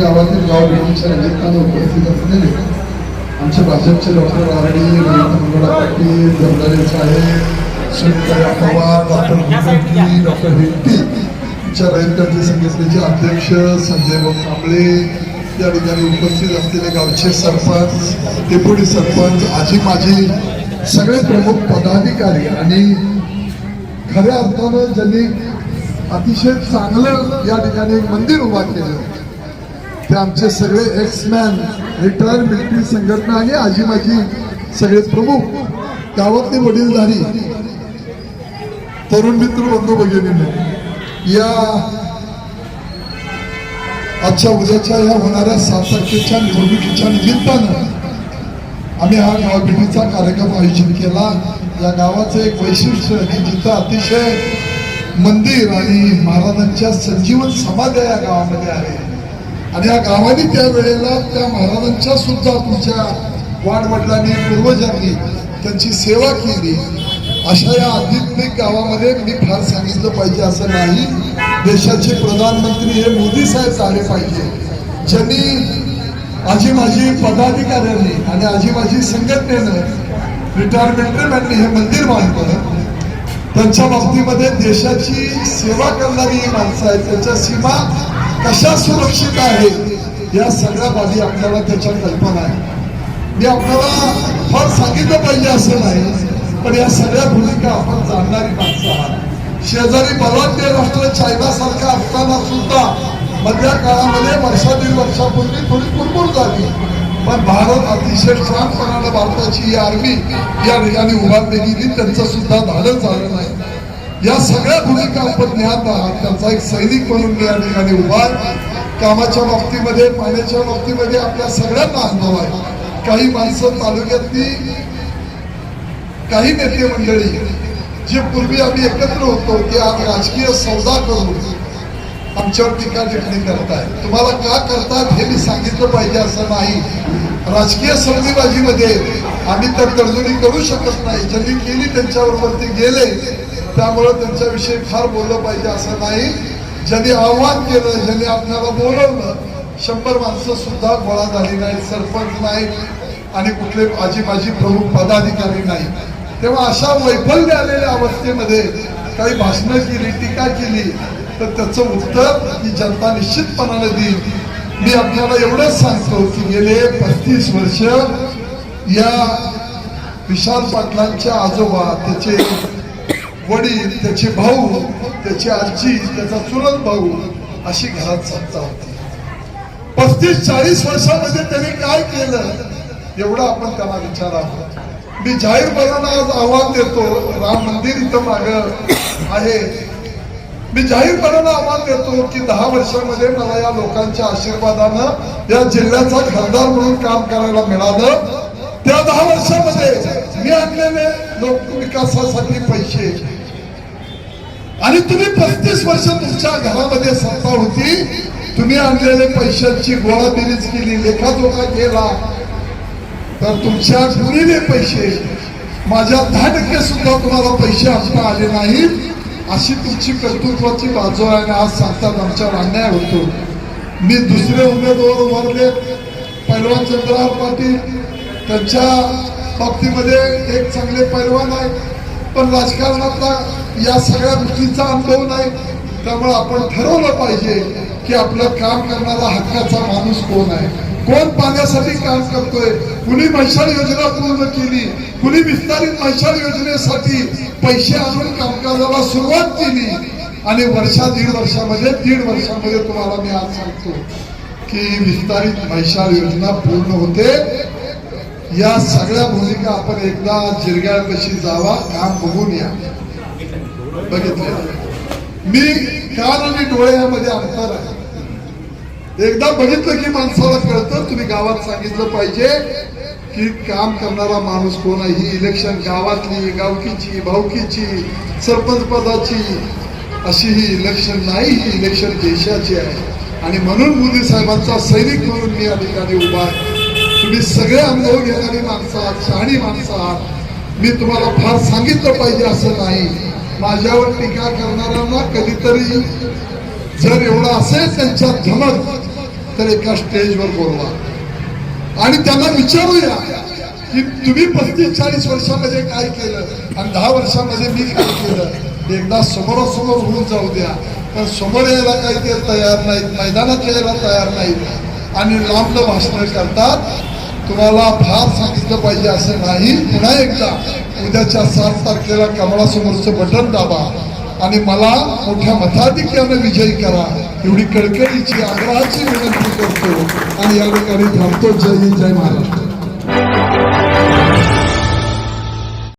गावातील गाव भेटीच्या निमित्तानं उपस्थित असलेले आमचे भाजपचे डॉक्टर आरडी मंगळा पाटील जमदारे साहेब शंकर पवार डॉक्टर मुखर्जी डॉक्टर हेट्टी च्या रयत संघटनेचे अध्यक्ष संजय भाऊ कांबळे या ठिकाणी उपस्थित असलेले गावचे सरपंच डेप्युटी सरपंच आजी माजी सगळे प्रमुख पदाधिकारी आणि खऱ्या अर्थानं ज्यांनी अतिशय चांगलं या ठिकाणी एक मंदिर उभा केलं. ते आमचे सगळे एक्समॅन रिटायर मिलिटरी संघटना आणि आजी माझी सगळे प्रमुख गावातले वडीलधारी तरुण मित्र बंधू भगिनीने या आजच्या उद्याच्या या होणाऱ्या सात तारखेच्या निवडणुकीच्या निमित्तानं आम्ही हा गावभेटीचा कार्यक्रम आयोजित केला. या गावाचं एक वैशिष्ट्य की जिथं अतिशय मंदिर आणि महाराजांच्या संजीवन समाध्या या गावामध्ये आहे. आणि या गावाने त्या वेळेला त्या महाराजांच्या सुद्धा तुमच्या वाडवडिलांनी पूर्वजांनी त्यांची सेवा केली. अशा या आध्यात्मिक गावामध्ये मी फार सांगितलं पाहिजे असं नाही. देशाचे प्रधानमंत्री हे मोदी साहेब झाले पाहिजे. ज्यांनी आजी माझी पदाधिकाऱ्यांनी आणि आजी माझी संघटनेनं रिटायरमेंटमॅननी हे मंदिर बांधलं. त्यांच्या बाबतीमध्ये देशाची सेवा करणारी माणसं आहेत त्यांच्या सीमा कशा सुरक्षित आहेत या सगळ्या बाबी आपल्याला त्याच्या कल्पना आहे. मी आपल्याला फार सांगितलं पाहिजे असं नाही पण या सगळ्या भूमिका आपण जाणणारी माणसं आहात. शेजारी बलाढ्य राष्ट्र चायना सारखा असताना सुद्धा. मधल्या काळामध्ये वर्षा दीड वर्षापूर्वी थोडी कुरकुर झाली. पण भारत अतिशय शांतपणानं भारताची ही आर्मी या ठिकाणी उभारली गेली त्यांचं सुद्धा धाडस झालं नाही. या सगळ्या भूमिका आपण ज्ञात आहात. त्यांचा एक सैनिक म्हणून मी या ठिकाणी उभा आहे. कामाच्या बाबतीमध्ये पाण्याच्या बाबतीमध्ये आपल्या सगळ्यांना अनुभव आहे. काही माणसं तालुक्यातली काही नेते मंडळी जे पूर्वी आम्ही एकत्र होतो ते आज राजकीय सौदा करून आमच्यावर टीका टिप्पणी करतायत. तुम्हाला का करतात हे मी सांगितलं पाहिजे असं नाही. राजकीय सौदेबाजीमध्ये आम्ही तर तडजोडी करू शकत नाही. ज्यांनी केली त्यांच्याबरोबर ते गेले. त्यामुळं त्यांच्याविषयी फार बोललं पाहिजे असं नाही. ज्यांनी आव्हान केलं ज्यांनी आपल्याला बोलवलं शंभर माणसं सुद्धा गोळा झाली नाही सरपंच नाही आणि कुठले आजी माजी प्रमुख पदाधिकारी नाही तेव्हा अशा वैफल्य आलेल्या अवस्थेमध्ये काही भाषणं केली टीका केली तर त्याचं उत्तर ही जनता निश्चितपणाने देईल. मी आपल्याला एवढंच सांगतो की गेले पस्तीस वर्ष या विशाल पाटलांच्या आजोबा त्याचे वडील त्याचे भाऊ त्याची आजी त्याचा चुलत भाऊ अशी घरात सत्ता होती. पस्तीस चाळीस वर्षामध्ये त्यांनी काय केलं? एवढं आपण त्यांना विचारावं. मी जाहीरपणाला आज आव्हान देतो राम मंदिर इथं माग आहे. मी जाहीरपणाला आव्हान देतो की दहा वर्षामध्ये मला या लोकांच्या आशीर्वादानं या जिल्ह्याचा खासदार म्हणून काम करायला मिळालं. त्या दहा वर्षामध्ये मी आणलेले लोक विकासासाठी पैसे आणि तुम्ही पस्तीस वर्ष तुमच्या घरामध्ये सत्ता होती. तुम्ही आणलेले पैशांची गोळाबेरीज केली लेखाजोखा केला. तर तुमच्या गुरीने पैसे. माझ्या दहा टक्के सुद्धा तुम्हाला पैसे आणता आले नाहीत अशी तुमची कर्तृत्वाची बाजू आहे आणि आज सांगतात आमच्यावर अन्याय होतो. मी दुसरे उमेदवार उभारले. पैलवान चंद्रराव पाटील त्यांच्या बाबतीमध्ये एक चांगले पैलवान आहे. पण राजकारणातला या सगळ्या गोष्टींचा अनुभव नाही. त्यामुळे आपण ठरवलं पाहिजे की आपलं काम करणारा हक्काचा माणूस कोण आहे? कोण पाण्यासाठी काम करतोय? कुणी मैशाल योजना पूर्ण केली? कुणी विस्तारित मैशाल योजनेसाठी पैसे आणून कामकाजाला सुरुवात केली? आणि वर्षा दीड वर्षामध्ये दीड वर्षामध्ये तुम्हाला मी आज सांगतो की विस्तारित मैशाल योजना पूर्ण होते. या सगळ्या भूमिका आपण एकदा जिरग्याळ कशी जावा काम बघून या. बघितले. मी कान आणि डोळे यामध्ये अंतर आहे. एकदा बघितलं की माणसाला कळतं तुम्ही गावात सांगितलं पाहिजे की काम करणारा माणूस कोण आहे? ही इलेक्शन गावातली गावकीची भावकीची सरपंच पदाची अशी ही इलेक्शन नाही ही इलेक्शन देशाची आहे. आणि म्हणून मोदी साहेबांचा सैनिक म्हणून मी या ठिकाणी उभा आहे. तुम्ही सगळे अनुभव घेणारी माणसं आहात शहाणी माणसं आहात. मी तुम्हाला फार सांगितलं पाहिजे असं नाही. माझ्यावर टीका करणाऱ्यांना कधीतरी जर एवढं असेल त्यांच्यात धमक तर एका स्टेजवर बोलवा. आणि त्यांना विचारूया की तुम्ही पस्तीस चाळीस वर्षामध्ये काय केलं? आणि दहा वर्षामध्ये मी काय केलं? एकदा समोरासमोर होऊन जाऊ द्या. पण समोर यायला काही ते तयार नाहीत मैदानात यायला तयार नाहीत. आणि लांब भाषण करतात. तुम्हाला फार सांगितलं पाहिजे असं नाही. पुन्हा एकदा उद्याच्या सात तारखेला कमळासमोरचं बटन दाबा आणि मला मोठ्या मताधिक्यानं विजयी करा. एवढी कडकडीची आग्रहाची विनंती करतो. आणि या ठिकाणी थांबतो. जय हिंद जय महाराष्ट्र.